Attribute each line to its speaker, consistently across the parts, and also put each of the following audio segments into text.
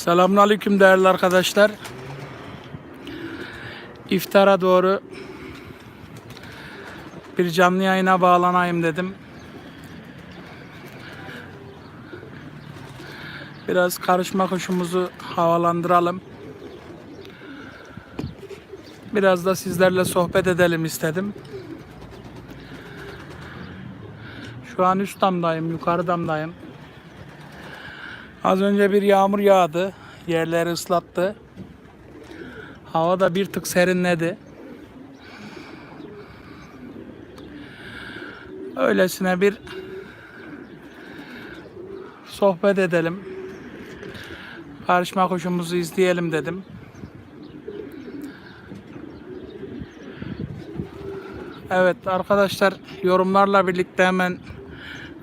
Speaker 1: Selamünaleyküm değerli arkadaşlar. İftara doğru bir canlı yayına bağlanayım dedim. Biraz karışma kuşumuzu havalandıralım. Biraz da sizlerle sohbet edelim istedim. Şu an üst damdayım, yukarı damdayım. Az önce bir yağmur yağdı. Yerleri ıslattı. Hava da bir tık serinledi. Öylesine bir sohbet edelim. Karışma kuşumuzu izleyelim dedim. Evet arkadaşlar yorumlarla birlikte hemen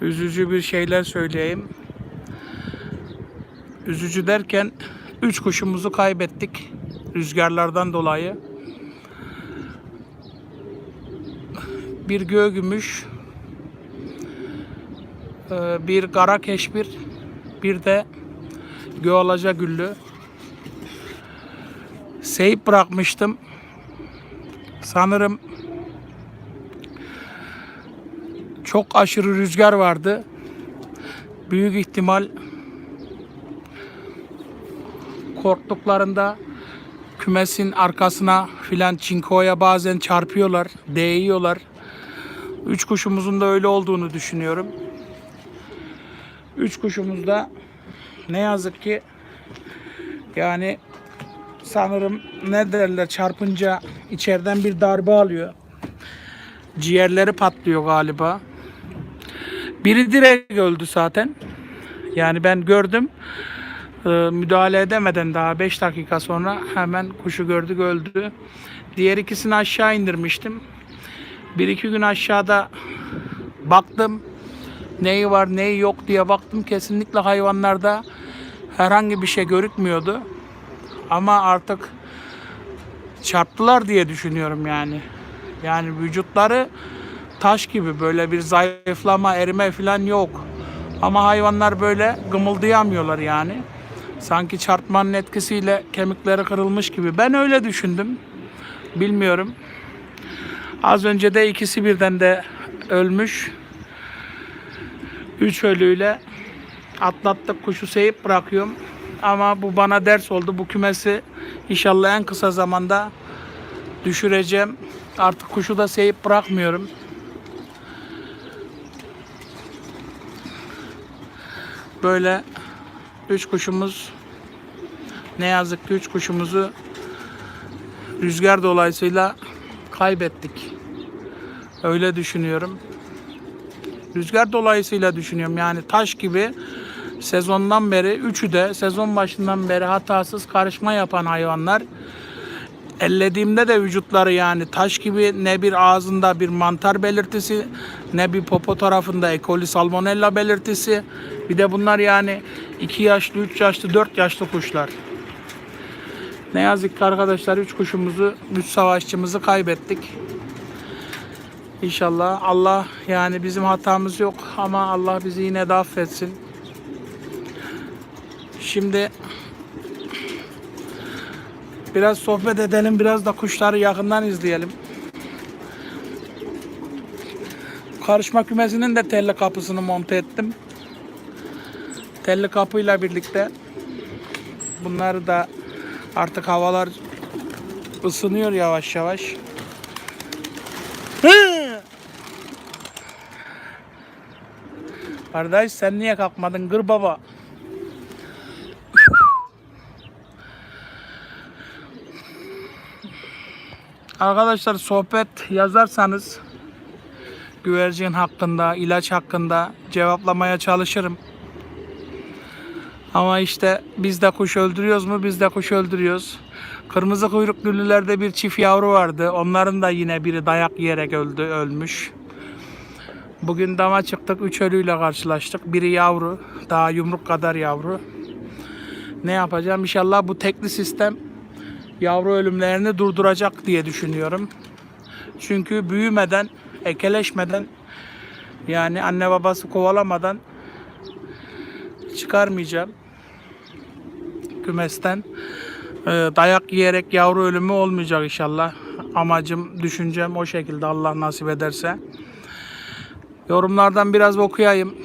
Speaker 1: üzücü bir şeyler söyleyeyim. Üzücü derken üç kuşumuzu kaybettik rüzgarlardan dolayı. Bir göğgümüş, e, bir kara keşbir, bir de göğalaca güllü. Seyip bırakmıştım. Sanırım çok aşırı rüzgar vardı. Büyük ihtimal korktuklarında kümesin arkasına filan çinkoya bazen çarpıyorlar, değiyorlar. Üç kuşumuzun da öyle olduğunu düşünüyorum. Üç kuşumuz da ne yazık ki yani sanırım ne derler çarpınca içeriden bir darbe alıyor. Ciğerleri patlıyor galiba. Biri direkt öldü zaten. Yani ben gördüm. Ee, müdahale edemeden daha 5 dakika sonra hemen kuşu gördük öldü. Diğer ikisini aşağı indirmiştim. Bir iki gün aşağıda baktım. Neyi var neyi yok diye baktım. Kesinlikle hayvanlarda herhangi bir şey görükmüyordu. Ama artık çarptılar diye düşünüyorum yani. Yani vücutları taş gibi böyle bir zayıflama, erime falan yok. Ama hayvanlar böyle gımıldayamıyorlar yani. Sanki çarpmanın etkisiyle kemikleri kırılmış gibi. Ben öyle düşündüm. Bilmiyorum. Az önce de ikisi birden de ölmüş. Üç ölüyle atlattık kuşu seyip bırakıyorum. Ama bu bana ders oldu. Bu kümesi inşallah en kısa zamanda düşüreceğim. Artık kuşu da seyip bırakmıyorum. Böyle üç kuşumuz ne yazık ki üç kuşumuzu rüzgar dolayısıyla kaybettik. Öyle düşünüyorum. Rüzgar dolayısıyla düşünüyorum. Yani taş gibi sezondan beri üçü de sezon başından beri hatasız karışma yapan hayvanlar. Ellediğimde de vücutları yani taş gibi ne bir ağzında bir mantar belirtisi ne bir popo tarafında E. coli salmonella belirtisi. Bir de bunlar yani 2 yaşlı, 3 yaşlı, 4 yaşlı kuşlar. Ne yazık ki arkadaşlar 3 kuşumuzu, 3 savaşçımızı kaybettik. İnşallah Allah yani bizim hatamız yok ama Allah bizi yine de affetsin. Şimdi biraz sohbet edelim, biraz da kuşları yakından izleyelim. Karışma kümesinin de telli kapısını monte ettim. Telli kapıyla birlikte bunları da artık havalar ısınıyor yavaş yavaş. Kardeş sen niye kalkmadın gır baba? Arkadaşlar sohbet yazarsanız güvercin hakkında, ilaç hakkında cevaplamaya çalışırım. Ama işte biz de kuş öldürüyoruz mu? Biz de kuş öldürüyoruz. Kırmızı kuyruklullerde bir çift yavru vardı. Onların da yine biri dayak yiyerek öldü, ölmüş. Bugün dama çıktık, üç ölüyle karşılaştık. Biri yavru, daha yumruk kadar yavru. Ne yapacağım? İnşallah bu tekli sistem yavru ölümlerini durduracak diye düşünüyorum. Çünkü büyümeden, ekeleşmeden yani anne babası kovalamadan çıkarmayacağım. kümesten. Ee, dayak yiyerek yavru ölümü olmayacak inşallah. Amacım, düşüncem o şekilde Allah nasip ederse. Yorumlardan biraz okuyayım.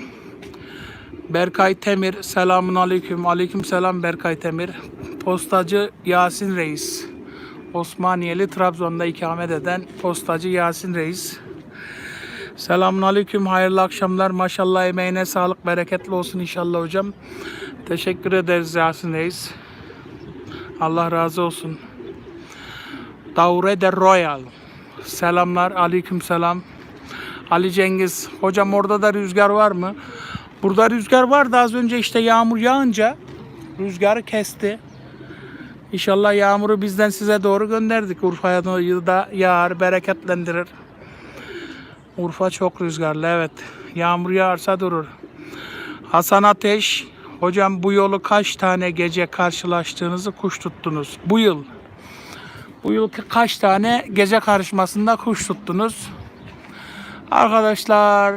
Speaker 1: Berkay Temir, selamun aleyküm. Aleyküm selam Berkay Temir. Postacı Yasin Reis. Osmaniyeli Trabzon'da ikamet eden postacı Yasin Reis. Selamun aleyküm, hayırlı akşamlar. Maşallah emeğine sağlık, bereketli olsun inşallah hocam. Teşekkür ederiz Yasin Reis. Allah razı olsun. Daure de Royal. Selamlar, aleyküm selam. Ali Cengiz, hocam orada da rüzgar var mı? Burada rüzgar vardı az önce işte yağmur yağınca rüzgarı kesti. İnşallah yağmuru bizden size doğru gönderdik. Urfa'ya da yağar, bereketlendirir. Urfa çok rüzgarlı evet. Yağmur yağarsa durur. Hasan Ateş, hocam bu yolu kaç tane gece karşılaştığınızı kuş tuttunuz? Bu yıl. Bu yıl kaç tane gece karışmasında kuş tuttunuz? Arkadaşlar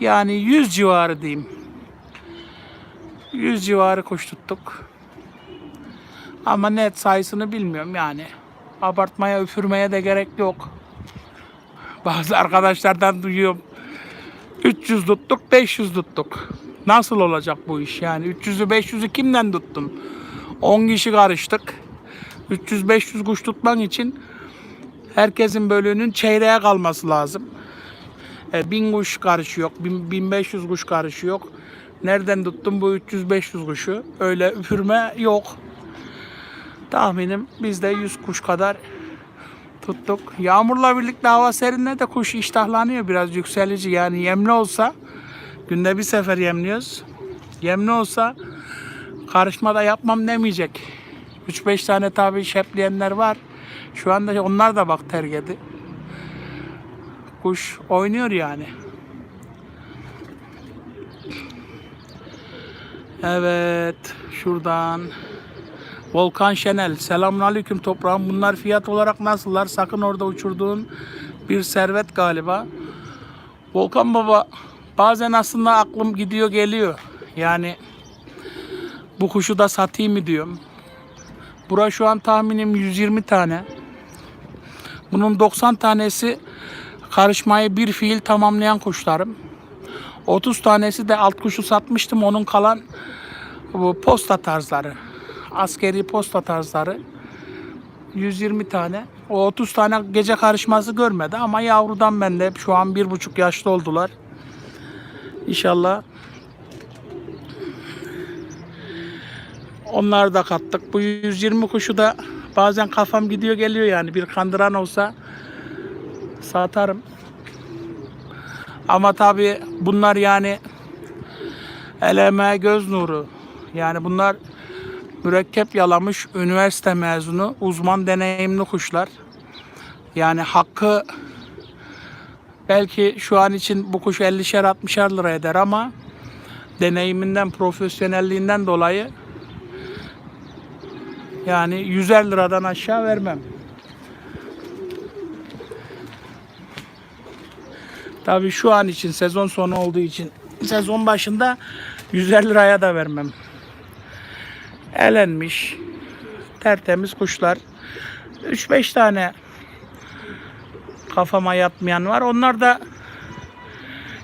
Speaker 1: yani 100 civarı diyeyim. 100 civarı kuş tuttuk. Ama net sayısını bilmiyorum yani. Abartmaya, üfürmeye de gerek yok. Bazı arkadaşlardan duyuyorum. 300 tuttuk, 500 tuttuk. Nasıl olacak bu iş yani? 300'ü 500'ü kimden tuttun? 10 kişi karıştık. 300-500 kuş tutman için herkesin bölüğünün çeyreğe kalması lazım. E, 1000 kuş karışıyor, 1000 1500 kuş karışıyor. Nereden tuttum bu 300-500 kuşu? Öyle üfürme yok. Tahminim biz de 100 kuş kadar tuttuk. Yağmurla birlikte hava serinle de kuş iştahlanıyor biraz yükselici. Yani yemli olsa günde bir sefer yemliyoruz. Yemli olsa karışmada yapmam demeyecek. 3-5 tane tabi şepleyenler var. Şu anda onlar da bak terk etti. Kuş oynuyor yani. Evet, şuradan Volkan Şenel. Selamünaleyküm toprağım. Bunlar fiyat olarak nasıllar? Sakın orada uçurduğun bir servet galiba. Volkan baba bazen aslında aklım gidiyor geliyor. Yani bu kuşu da satayım mı diyorum. Bura şu an tahminim 120 tane. Bunun 90 tanesi karışmayı bir fiil tamamlayan kuşlarım. 30 tanesi de alt kuşu satmıştım. Onun kalan bu posta tarzları. Askeri posta tarzları. 120 tane. O 30 tane gece karışması görmedi ama yavrudan bende şu an bir buçuk yaşlı oldular. İnşallah Onları da kattık. Bu 120 kuşu da bazen kafam gidiyor geliyor yani. Bir kandıran olsa satarım. Ama tabi bunlar yani el emeğe göz nuru. Yani bunlar mürekkep yalamış üniversite mezunu uzman deneyimli kuşlar. Yani hakkı belki şu an için bu kuş 50'şer 60'er lira eder ama deneyiminden, profesyonelliğinden dolayı yani 100'er liradan aşağı vermem. Tabii şu an için sezon sonu olduğu için sezon başında 150 liraya da vermem. Elenmiş tertemiz kuşlar. 3-5 tane kafama yatmayan var. Onlar da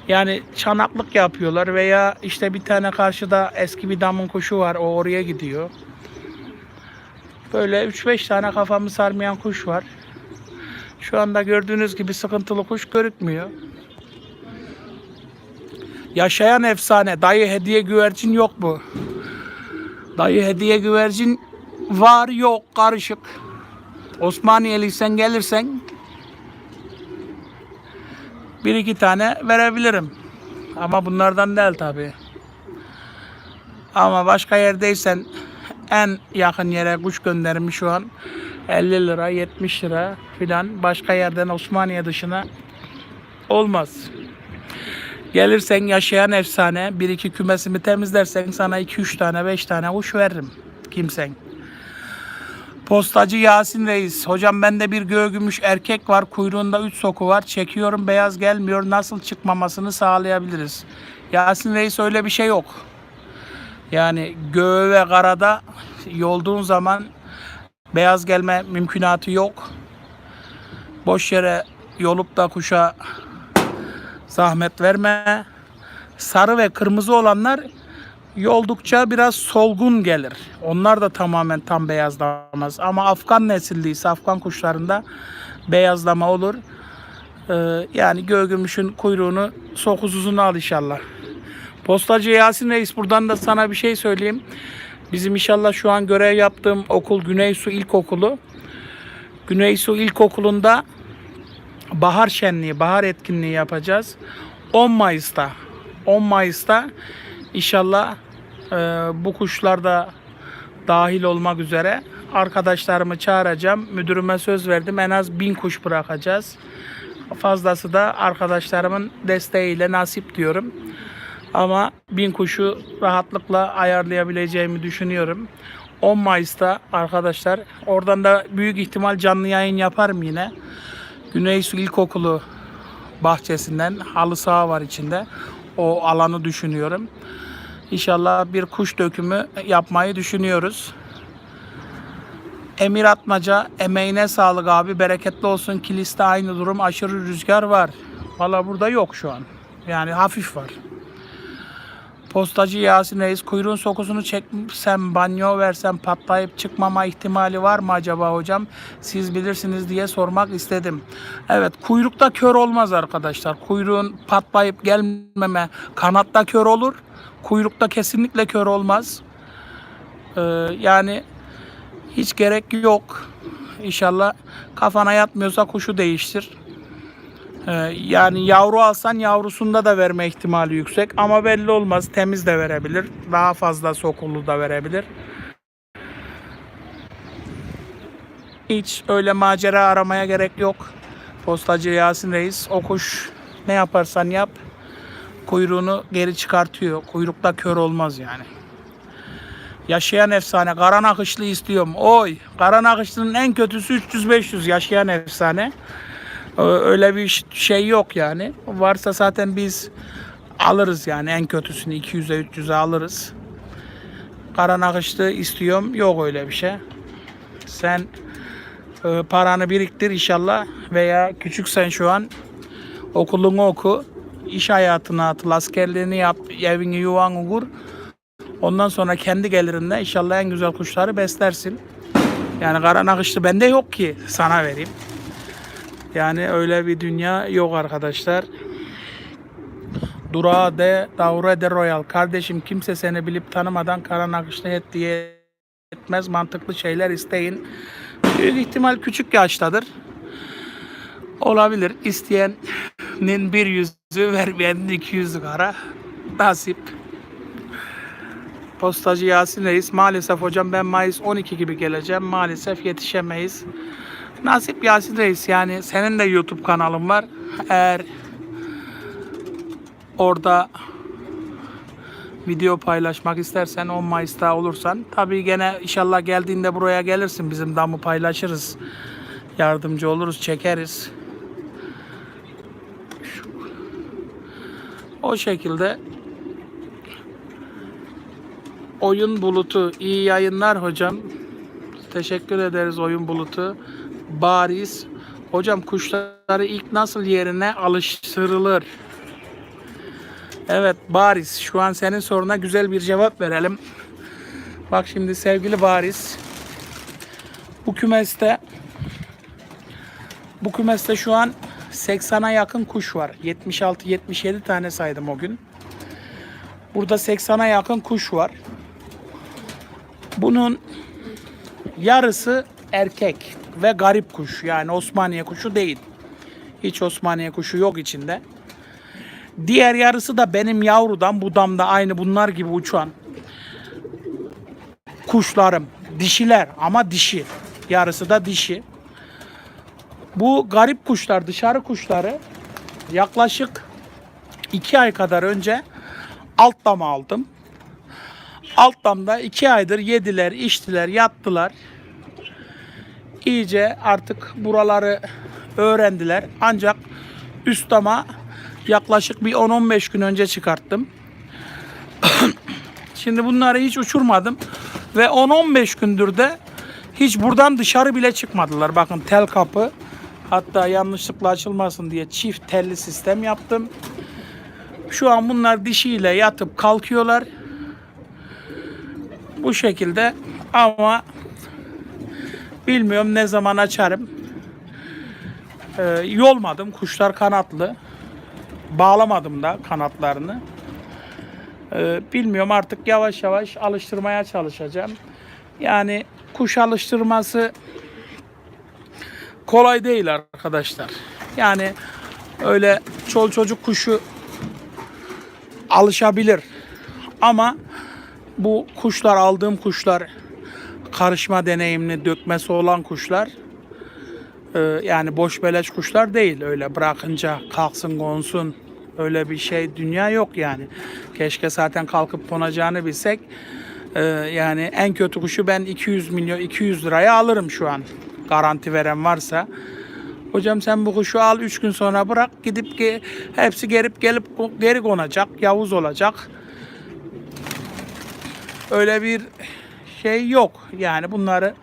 Speaker 1: yani çanaklık yapıyorlar veya işte bir tane karşıda eski bir damın kuşu var. O oraya gidiyor. Böyle 3-5 tane kafamı sarmayan kuş var. Şu anda gördüğünüz gibi sıkıntılı kuş görükmüyor. Yaşayan efsane. Dayı hediye güvercin yok bu. Dayı hediye güvercin var yok karışık. Osmaniyeliysen gelirsen bir iki tane verebilirim. Ama bunlardan değil tabi. Ama başka yerdeysen en yakın yere kuş gönderimi şu an 50 lira 70 lira filan başka yerden Osmaniye dışına olmaz. Gelirsen yaşayan efsane bir iki kümesimi temizlersen sana 2-3 tane 5 tane kuş veririm kimsen. Postacı Yasin Reis. Hocam bende bir göğgümüş erkek var. Kuyruğunda 3 soku var. Çekiyorum beyaz gelmiyor. Nasıl çıkmamasını sağlayabiliriz? Yasin Reis öyle bir şey yok. Yani göğe ve karada yolduğun zaman beyaz gelme mümkünatı yok. Boş yere yolup da kuşa zahmet verme. Sarı ve kırmızı olanlar yoldukça biraz solgun gelir. Onlar da tamamen tam beyazlamaz. Ama Afgan nesilliyse Afgan kuşlarında beyazlama olur. Ee, yani göğgümüşün kuyruğunu sokuz uzun al inşallah. Postacı Yasin Reis buradan da sana bir şey söyleyeyim. Bizim inşallah şu an görev yaptığım okul Güneysu İlkokulu. Güneysu İlkokulu'nda bahar şenliği, bahar etkinliği yapacağız. 10 Mayıs'ta. 10 Mayıs'ta inşallah e, bu kuşlar da dahil olmak üzere arkadaşlarımı çağıracağım. Müdürüme söz verdim. En az bin kuş bırakacağız. Fazlası da arkadaşlarımın desteğiyle nasip diyorum. Ama bin kuşu rahatlıkla ayarlayabileceğimi düşünüyorum. 10 Mayıs'ta arkadaşlar oradan da büyük ihtimal canlı yayın yaparım yine. Güneysu İlkokulu bahçesinden halı saha var içinde. O alanı düşünüyorum. İnşallah bir kuş dökümü yapmayı düşünüyoruz. Emir Atmaca emeğine sağlık abi bereketli olsun kiliste aynı durum aşırı rüzgar var. Valla burada yok şu an. Yani hafif var. Postacı Yasin Reis kuyruğun sokusunu çeksem banyo versem patlayıp çıkmama ihtimali var mı acaba hocam? Siz bilirsiniz diye sormak istedim. Evet kuyrukta kör olmaz arkadaşlar. Kuyruğun patlayıp gelmeme kanatta kör olur. Kuyrukta kesinlikle kör olmaz. Ee, yani hiç gerek yok. İnşallah kafana yatmıyorsa kuşu değiştir. Ee, yani yavru alsan yavrusunda da verme ihtimali yüksek ama belli olmaz. Temiz de verebilir. Daha fazla sokulu da verebilir. Hiç öyle macera aramaya gerek yok. Postacı Yasin Reis o kuş ne yaparsan yap kuyruğunu geri çıkartıyor. Kuyrukta kör olmaz yani. Yaşayan efsane. Karan akışlı istiyorum. Oy. Karan akışlının en kötüsü 300-500 yaşayan efsane. Öyle bir şey yok yani. Varsa zaten biz alırız yani en kötüsünü 200'e 300'e alırız. Karan akışlı istiyorum. Yok öyle bir şey. Sen e, paranı biriktir inşallah veya küçüksen şu an okulunu oku. iş hayatına atıl, askerliğini yap, evini yuvanı kur. Ondan sonra kendi gelirinde inşallah en güzel kuşları beslersin. Yani kara nakışlı bende yok ki sana vereyim. Yani öyle bir dünya yok arkadaşlar. Durağı de, davre de royal. Kardeşim kimse seni bilip tanımadan kara nakışlı et diye etmez. Mantıklı şeyler isteyin. Büyük ihtimal küçük yaştadır. Olabilir. İsteyenin bir yüzü, vermeyenin iki yüzü kara. Nasip. Postacı Yasin Reis maalesef hocam ben Mayıs 12 gibi geleceğim. Maalesef yetişemeyiz. Nasip Yasin Reis yani senin de YouTube kanalın var. Eğer orada video paylaşmak istersen 10 Mayıs'ta olursan tabii gene inşallah geldiğinde buraya gelirsin bizim damı paylaşırız. Yardımcı oluruz, çekeriz. O şekilde Oyun Bulutu iyi yayınlar hocam. Teşekkür ederiz Oyun Bulutu. Bariz. Hocam kuşları ilk nasıl yerine alıştırılır? Evet Bariz. Şu an senin soruna güzel bir cevap verelim. Bak şimdi sevgili Bariz. Bu kümeste bu kümeste şu an 80'a yakın kuş var. 76-77 tane saydım o gün. Burada 80'a yakın kuş var. Bunun yarısı erkek ve garip kuş. Yani Osmaniye kuşu değil. Hiç Osmaniye kuşu yok içinde. Diğer yarısı da benim yavrudan bu damda aynı bunlar gibi uçan kuşlarım. Dişiler ama dişi. Yarısı da dişi. Bu garip kuşlar, dışarı kuşları yaklaşık iki ay kadar önce alt dama aldım. Alt damda iki aydır yediler, içtiler, yattılar. İyice artık buraları öğrendiler. Ancak üst dama yaklaşık bir 10-15 gün önce çıkarttım. Şimdi bunları hiç uçurmadım. Ve 10-15 gündür de hiç buradan dışarı bile çıkmadılar. Bakın tel kapı. Hatta yanlışlıkla açılmasın diye çift telli sistem yaptım. Şu an bunlar dişiyle yatıp kalkıyorlar. Bu şekilde ama bilmiyorum ne zaman açarım. Ee, yolmadım. Kuşlar kanatlı. Bağlamadım da kanatlarını. Ee, bilmiyorum artık yavaş yavaş alıştırmaya çalışacağım. Yani kuş alıştırması kolay değil arkadaşlar. Yani öyle çol çocuk kuşu alışabilir. Ama bu kuşlar aldığım kuşlar karışma deneyimli dökmesi olan kuşlar e, yani boş beleş kuşlar değil. Öyle bırakınca kalksın konsun. Öyle bir şey dünya yok yani. Keşke zaten kalkıp konacağını bilsek. E, yani en kötü kuşu ben 200 milyon 200 liraya alırım şu an. Garanti veren varsa. Hocam sen bu kuşu al 3 gün sonra bırak. Gidip ge- hepsi gelip gelip geri konacak yavuz olacak. Öyle bir şey yok. Yani bunları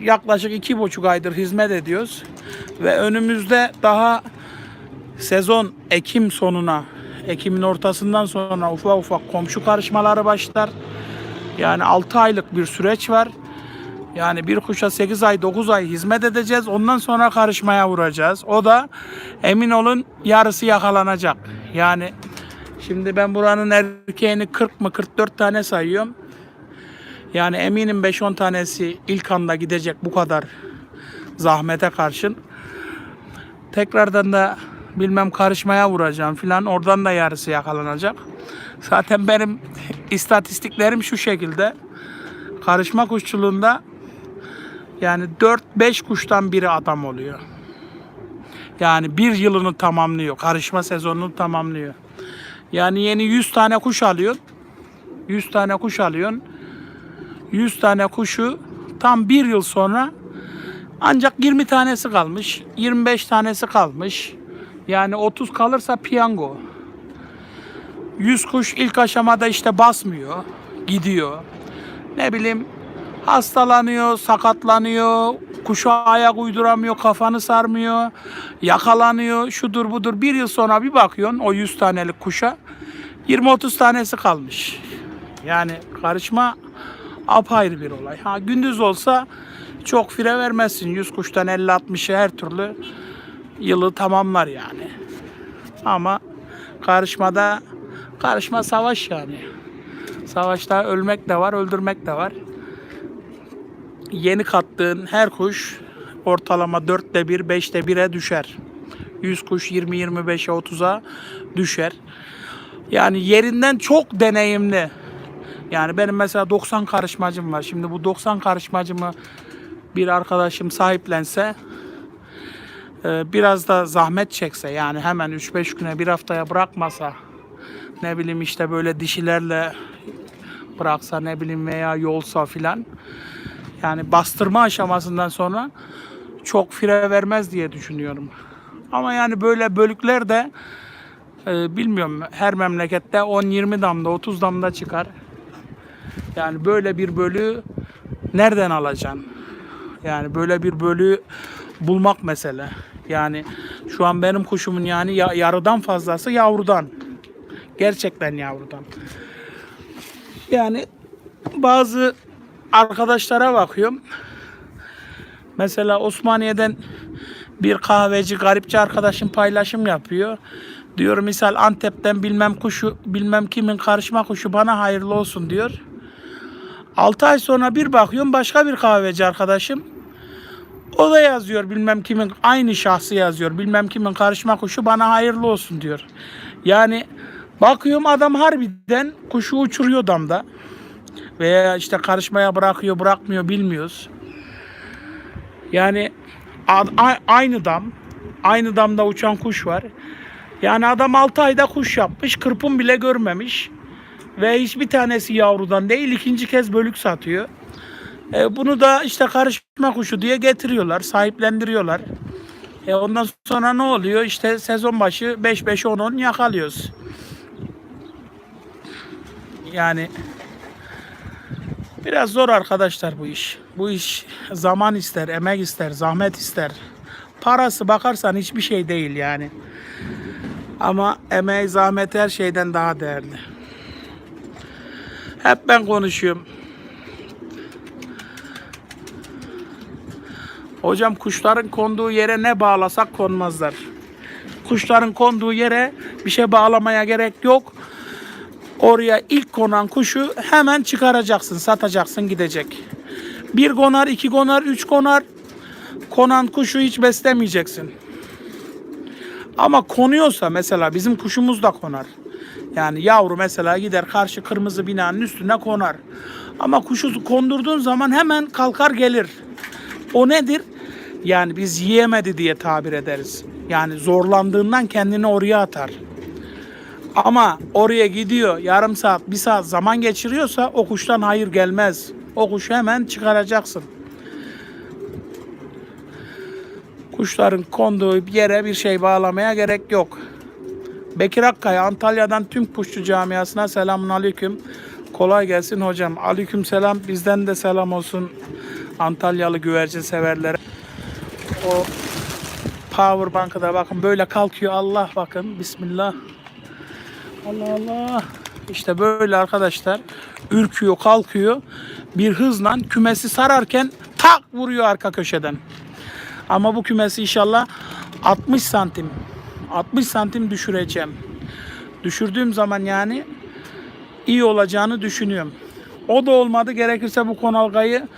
Speaker 1: yaklaşık iki buçuk aydır hizmet ediyoruz ve önümüzde daha sezon Ekim sonuna Ekim'in ortasından sonra ufak ufak komşu karışmaları başlar. Yani 6 aylık bir süreç var. Yani bir kuşa 8 ay 9 ay hizmet edeceğiz. Ondan sonra karışmaya vuracağız. O da emin olun yarısı yakalanacak. Yani şimdi ben buranın erkeğini 40 mı 44 tane sayıyorum. Yani eminim 5-10 tanesi ilk anda gidecek bu kadar zahmete karşın. Tekrardan da bilmem karışmaya vuracağım filan. Oradan da yarısı yakalanacak. Zaten benim istatistiklerim şu şekilde. Karışma kuşçuluğunda yani 4-5 kuştan biri adam oluyor. Yani bir yılını tamamlıyor. Karışma sezonunu tamamlıyor. Yani yeni 100 tane kuş alıyorsun. 100 tane kuş alıyorsun. 100 tane kuşu tam bir yıl sonra ancak 20 tanesi kalmış. 25 tanesi kalmış. Yani 30 kalırsa piyango. 100 kuş ilk aşamada işte basmıyor. Gidiyor. Ne bileyim hastalanıyor, sakatlanıyor, kuşa ayak uyduramıyor, kafanı sarmıyor, yakalanıyor, şudur budur. Bir yıl sonra bir bakıyorsun o 100 tanelik kuşa 20-30 tanesi kalmış. Yani karışma apayrı bir olay. Ha gündüz olsa çok fire vermezsin. 100 kuştan 50-60'ı her türlü yılı tamamlar yani. Ama karışmada karışma savaş yani. Savaşta ölmek de var, öldürmek de var. Yeni kattığın her kuş ortalama 4'te 1, 5'te 1'e düşer. 100 kuş 20-25'e 30'a düşer. Yani yerinden çok deneyimli. Yani benim mesela 90 karışmacım var. Şimdi bu 90 karışmacımı bir arkadaşım sahiplense e, biraz da zahmet çekse yani hemen 3-5 güne bir haftaya bırakmasa ne bileyim işte böyle dişilerle bıraksa ne bileyim veya yolsa filan yani bastırma aşamasından sonra çok fire vermez diye düşünüyorum. Ama yani böyle bölükler de e, bilmiyorum her memlekette 10-20 damda 30 damda çıkar. Yani böyle bir bölü nereden alacaksın? Yani böyle bir bölü bulmak mesele. Yani şu an benim kuşumun yani ya- yarıdan fazlası yavrudan. Gerçekten yavrudan. Yani bazı arkadaşlara bakıyorum. Mesela Osmaniye'den bir kahveci garipçi arkadaşım paylaşım yapıyor. Diyor misal Antep'ten bilmem kuşu bilmem kimin karışma kuşu bana hayırlı olsun diyor. 6 ay sonra bir bakıyorum başka bir kahveci arkadaşım. O da yazıyor bilmem kimin aynı şahsı yazıyor. Bilmem kimin karışma kuşu bana hayırlı olsun diyor. Yani bakıyorum adam harbiden kuşu uçuruyor damda. Veya işte karışmaya bırakıyor bırakmıyor bilmiyoruz. Yani aynı dam, aynı damda uçan kuş var. Yani adam 6 ayda kuş yapmış, kırpım bile görmemiş. Ve hiçbir tanesi yavrudan değil, ikinci kez bölük satıyor. E, bunu da işte karışma kuşu diye getiriyorlar, sahiplendiriyorlar. E, ondan sonra ne oluyor? İşte sezon başı 5-5-10-10 yakalıyoruz. Yani biraz zor arkadaşlar bu iş. Bu iş zaman ister, emek ister, zahmet ister. Parası bakarsan hiçbir şey değil yani. Ama emeği, zahmet her şeyden daha değerli. Hep ben konuşuyorum. Hocam kuşların konduğu yere ne bağlasak konmazlar. Kuşların konduğu yere bir şey bağlamaya gerek yok. Oraya ilk konan kuşu hemen çıkaracaksın, satacaksın, gidecek. Bir konar, iki konar, üç konar. Konan kuşu hiç beslemeyeceksin. Ama konuyorsa mesela bizim kuşumuz da konar. Yani yavru mesela gider karşı kırmızı binanın üstüne konar. Ama kuşu kondurduğun zaman hemen kalkar gelir. O nedir? Yani biz yiyemedi diye tabir ederiz. Yani zorlandığından kendini oraya atar. Ama oraya gidiyor yarım saat, bir saat zaman geçiriyorsa o kuştan hayır gelmez. O kuşu hemen çıkaracaksın. Kuşların konduğu bir yere bir şey bağlamaya gerek yok. Bekir Akkaya Antalya'dan tüm kuşçu camiasına selamun aleyküm. Kolay gelsin hocam. Aleyküm selam. Bizden de selam olsun Antalyalı güvercin severlere. O power bankı da bakın böyle kalkıyor. Allah bakın. Bismillah. Allah Allah. İşte böyle arkadaşlar. Ürküyor, kalkıyor. Bir hızla kümesi sararken tak vuruyor arka köşeden. Ama bu kümesi inşallah 60 santim 60 santim düşüreceğim. Düşürdüğüm zaman yani iyi olacağını düşünüyorum. O da olmadı. Gerekirse bu konalgayı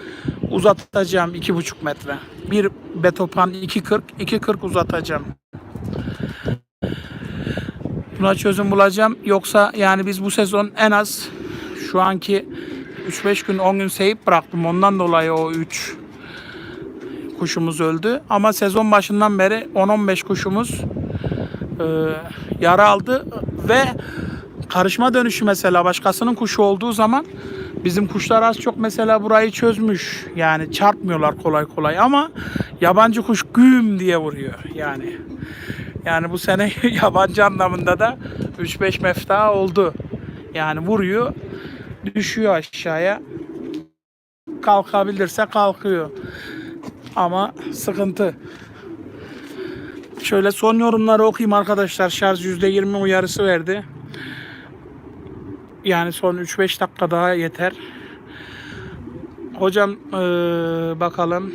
Speaker 1: uzatacağım 2,5 metre. Bir betopan 2.40 2.40 uzatacağım. Buna çözüm bulacağım. Yoksa yani biz bu sezon en az şu anki 3-5 gün 10 gün seyip bıraktım. Ondan dolayı o 3 kuşumuz öldü. Ama sezon başından beri 10-15 kuşumuz e, yara aldı ve karışma dönüşü mesela başkasının kuşu olduğu zaman bizim kuşlar az çok mesela burayı çözmüş. Yani çarpmıyorlar kolay kolay ama yabancı kuş güm diye vuruyor yani. Yani bu sene yabancı anlamında da 3-5 mefta oldu. Yani vuruyor, düşüyor aşağıya. Kalkabilirse kalkıyor. Ama sıkıntı. Şöyle son yorumları okuyayım arkadaşlar. Şarj %20 uyarısı verdi. Yani son 3-5 dakika daha yeter. Hocam eee, bakalım.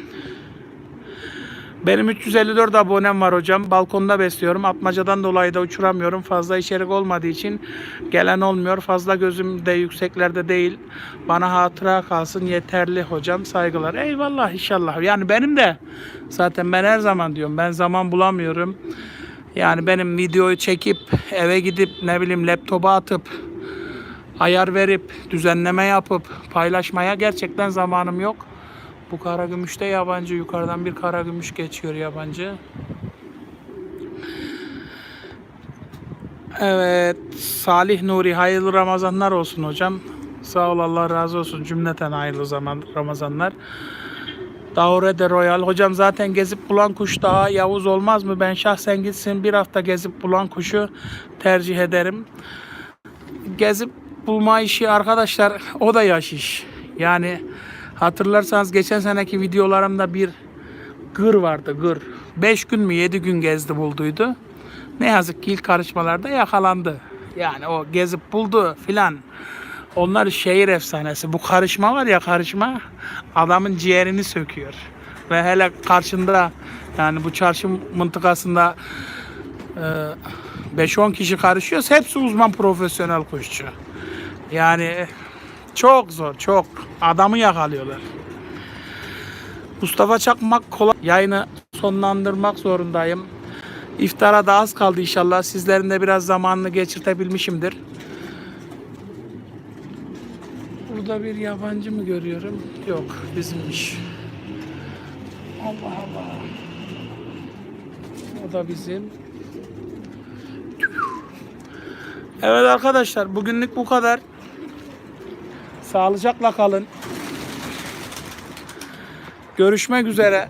Speaker 1: Benim 354 abonem var hocam. Balkonda besliyorum. Atmacadan dolayı da uçuramıyorum. Fazla içerik olmadığı için gelen olmuyor. Fazla gözüm de yükseklerde değil. Bana hatıra kalsın yeterli hocam. Saygılar. Eyvallah inşallah. Yani benim de zaten ben her zaman diyorum. Ben zaman bulamıyorum. Yani benim videoyu çekip eve gidip ne bileyim laptopa atıp ayar verip düzenleme yapıp paylaşmaya gerçekten zamanım yok. Bu kara gümüşte yabancı. Yukarıdan bir kara gümüş geçiyor yabancı. Evet. Salih Nuri hayırlı Ramazanlar olsun hocam. Sağ ol Allah razı olsun. Cümleten hayırlı zaman Ramazanlar. Daure de Royal. Hocam zaten gezip bulan kuş daha Yavuz olmaz mı? Ben şahsen gitsin bir hafta gezip bulan kuşu tercih ederim. Gezip bulma işi arkadaşlar o da yaş iş. Yani hatırlarsanız geçen seneki videolarımda bir gır vardı gır. 5 gün mü 7 gün gezdi bulduydu. Ne yazık ki ilk karışmalarda yakalandı. Yani o gezip buldu filan. Onlar şehir efsanesi. Bu karışma var ya karışma adamın ciğerini söküyor. Ve hele karşında yani bu çarşı mıntıkasında e, 5-10 kişi karışıyorsa hepsi uzman profesyonel kuşçu. Yani çok zor, çok. Adamı yakalıyorlar. Mustafa Çakmak kolay. Yayını sonlandırmak zorundayım. İftara da az kaldı inşallah. Sizlerin de biraz zamanını geçirtebilmişimdir. Burada bir yabancı mı görüyorum? Yok, bizimmiş. Allah Allah. O da bizim. Evet arkadaşlar, bugünlük bu kadar. Sağlıcakla kalın. Görüşmek üzere.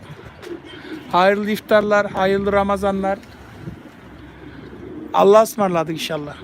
Speaker 1: Hayırlı iftarlar, hayırlı Ramazanlar. Allah'a ısmarladık inşallah.